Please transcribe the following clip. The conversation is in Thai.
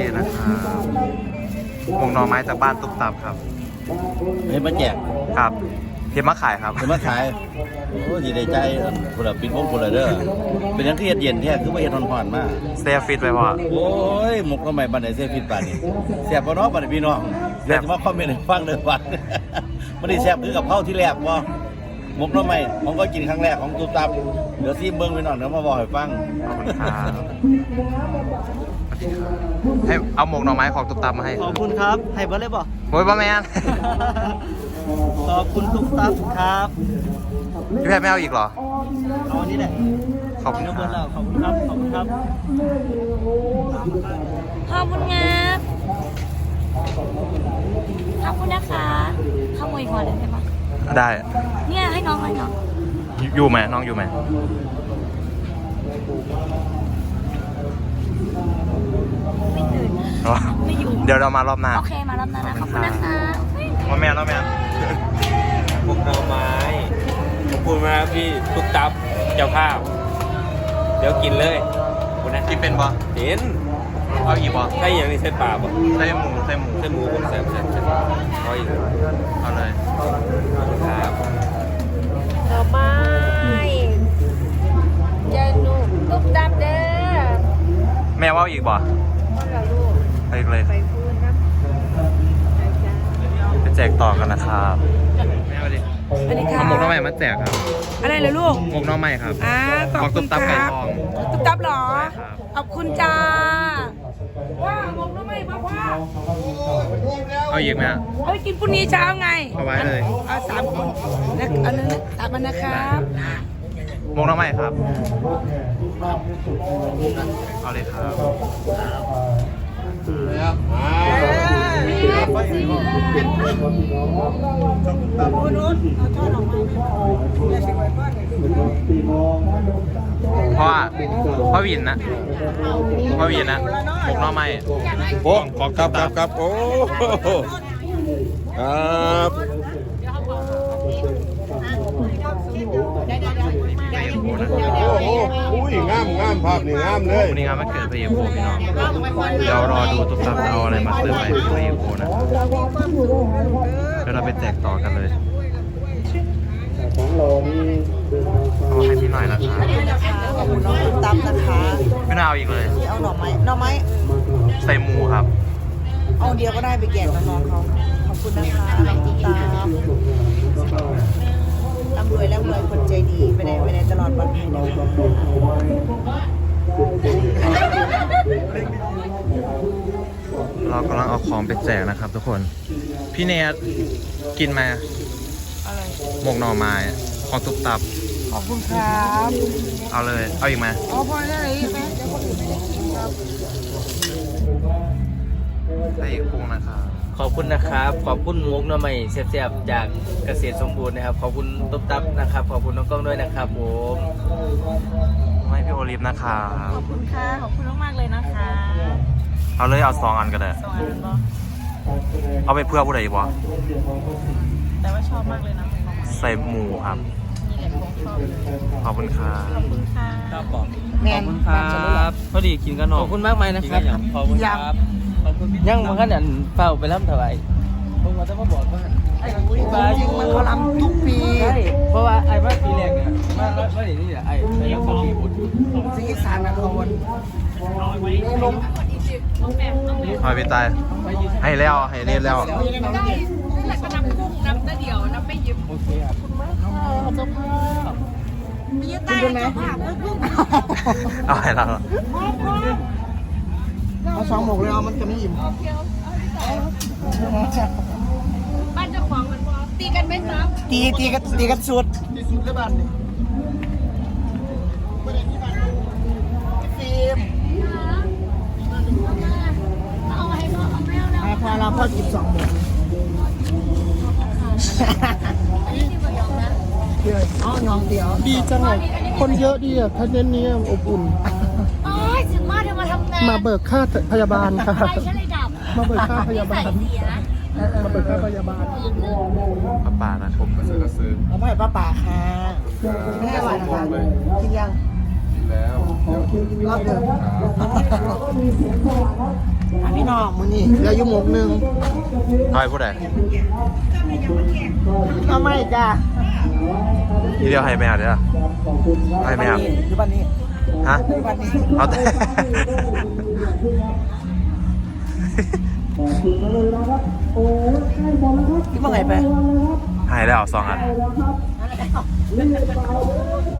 นี่นะครับวงหน่อไม้จากบ้านตุ๊กตับครับเห็นมาแจกครับเพียมาขายครับเห็นมาขายโอ้ดีใจใจคนละปิดวงคนละเด้อเป็นหยังที่เฮ็ดเย็นแท้คือว่าเฮ็ดร้อนๆมากเซฟฟิตไปพอโอ้ยหมกทำไมบันไดเสียผิดบาดนี่แซ่บบ่เนาะบัดนี้พี่น้องแซ่แซ่บบมาคอมเมนต์ให้ฟังเด้อบัดบ่ได้แซ่บคือกับเผาที่แรกบ่หมกทำไมผมก็กินครั้งแรกของตุ๊บตับ เดี๋ยวซิมเบิ่งไปหน่อยเดี๋ยวมาบอกให้ฟังขอบคุณครับ ให้เอาหมกหน่อไม้ของตุ๊กตับมาให้ขอบคุณครับ ให้เบิร์ดเลยบอกโอ้ยป้าแมนขอบคุณทุกท่านครับพี่แพทย์ไม่เอาอีกเหรอเอาอันนี้แหละขอบคุณน้องคเบิรัร์ดบแล้วขอบคุณครับขอบคุณครับขอบคุณครับขอบคุณนะคะขโมยหัวเลยใช่ไหมได้ เนี่ยให้น้องให้น้องอยู่ไหมน้องอยู่ไหม ไม่ตื่น อ๋อไม่อยู่ เดี๋ยวเรามารอบหน้า โอเค มารอบหน้านะขอบคุณนะคะป้าแมนป้าแมนพวกหน่อไม้ขอบคุณมากพี่ทุกตับเจ้าภาพ เดี๋ยวกินเลยขอบคุณนะกินเป็นปะเห็นเอาอีกปะได้อย่างนี้ใส่ปลาป่ะใส่หมูใส่หมูใส่หมูผมใส่ใส่ใส่เอาอีกเอาเลย เอาอีกปะกับลูกเอาอีกเลยไปพูดครับไปแจกต่อกันนะครับแม่มาดิสวัสดีค่ะเอาหมกหน้องใหม่มาแจกครับอะไรเหรอลูก หมกหน้องใหม่ครับอ่าขอบของคุตุ๊ณบตับคไก่รับทองตุ๊บตับเหรอใช่ครับขอบคุณจ้าว้าวมองทำไมพ่อพ่อเอาอีกไหมฮะเอาไปกินพรุ่งนี้เช้าไงเอาไว้เลย เอาสามคนนะเอานึงนะสามอันนะครับห มกหน้องใหม่ครับ เอาเลยครับเพราะว่าพ่อวินนะพ่อวินนะหมกหน้องใหม่โอ้ครับครับครับโอ้ครับ โบนะโอ้โหอุ้ยงามงามภาพนี่งามเลยวันนี้งานมันเกิดพระเอกโบพี่น้อง เดี๋ยวรอดูตุ๊กตาเอาอะไรมาเติมไปพระเอกโบนะเดี๋ยวเราไปแจกต่อกันเลยเอาให้พี่หน่อยนะครับขอบคุณน้องตุ๊บตับนะคะไม่น่าเอาอีกเลย ที่เอาหน่อไม้หน่อไม้ใส่หมูครับ เอาเดียวก็ได้ไปแจกน้องๆเขาขอบคุณนะคะตุ๊บตับ ไปไหนไปไหนตลอดปลอดภัยนะคะเรากำลังเอาของไปแจกนะครับทุกคน พี่เนทกินมาอะไรหมกหน่อไม้ของตุ๊กตับ ขอบคุณครับเอาเลย เอาอีกไหมเอาพอได้เลยไหมเดี๋ยวคนอื่นไม่ได้กินครับพระเอกพุงนะครับ ขอบคุณนะครับ ขอบคุณมุกหน่อไม้แซ่บๆจากเกษตรสมบูรณ์นะครับ ขอบคุณตุ๊บตับนะครับ ขอบคุณน้องกล้องด้วยนะครับผมไม่พี่โอลิฟนะครับขอบคุณค่ะ ขอบคุณมากๆเลยนะคะเอาเลยเอาสองอันกันเลยสองอันบอเอาไปเพื่อผู้ใดอีกวะแต่ว่าชอบมากเลยนะใส่หมูครับนี่แหละของชอบเลยขอบคุณครับขอบคุณค่ะครับบอกแมนบพอดีกินกันหนขอบคุณมากไหมนะครับ ขอบคุณครับขอบคุณ ยังมาขนาดเฝ้าไปรับถวายผมว่าจะมาบอกว่าไอ้ปุ้ยบายุมันเขาลำทุกปีใช่เพราะว่าไอ้ว่าปีแรกเนี่ยมาว่าอย่างนี้แหละไอ้ไปรับปีบุญสิ่งอีสานนะเขาวนลมเอาไปตายให้แล้วให้เล่นแล้วโอเคครับคุณเป็นไหมเอาให้เราเอา สองหมกเลยเอามันจะไม่อิ่มบ้านเจ้าของมันบอตีกันไหมครับตีตีกันตีกันสุดตีสุดเลยบ้านนี่ฟิล์มเอาให้พ่อเอาไม่เอาแล้วอ่าพอเราพ่อกินสองหมกอันนี้ที่บอยองนะเดี๋ยวอ๋อน้องเดียวดีจังเลยคนเยอะดีอะท่านเน้นนี้อบอุ่น มาเบิกค่าพยาบาลค่ะมาเบิกค่าพยาบาล นิสัมาเบิกค่าพยาบาล ปลาป่านะผมก็ซื้อก็ซื้อเอาไม่ป้าป่าค่ะไม่หวานค่ะกินยัง กินแล้วกินรอบเดิมอะพี่นองมือนี่เหลืออยู่หมกหนึ่งใครผู้ใดเอาไม่จ้า ทีเดียวให้แม่เด้อให้แม่ อยู่บ้านนี้ ฮะเอาแต่คิดว่าไงไปหายแล้วสองอัน